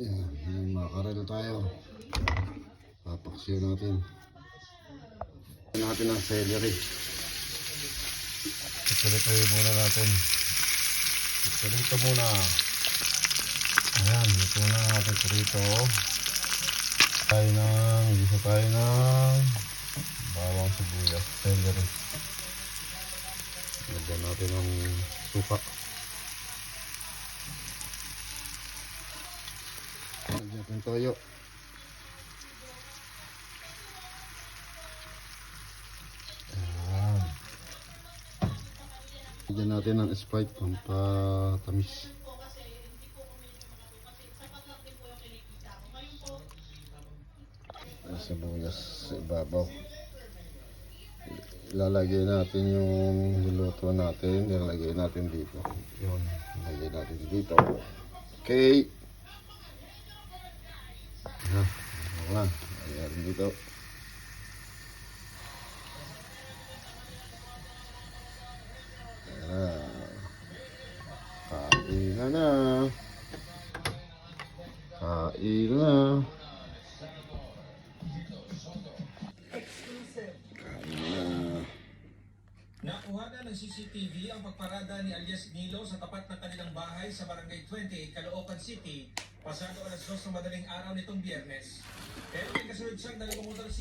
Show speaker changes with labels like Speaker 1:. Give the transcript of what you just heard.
Speaker 1: Yan, yan makarel tayo. Papaksiyo natin. Ito natin ang celery. Ito muna natin. Ito muna. Ayan, ito na natin ito. Tayo ng, isa tayo ng bawang sibuyas, celery. Lagyan natin ng suka. Lagyan natin toyo. Ayan. Lagyan natin ng Sprite pampatamis. Sibuyas sa ibabaw. Ilalagay natin yung niluto natin. Ilalagay natin dito. Yun. Ilalagay natin dito. Okay. Dito. Kain na na. Kain na.
Speaker 2: Nakuha na ng CCTV ang pagparada ni alias Nilo sa tapat ng kanilang bahay sa Barangay 20, Caloocan City, pasado alas 2 ng madaling araw nitong biyernes. resurrection, dahil pumunta ng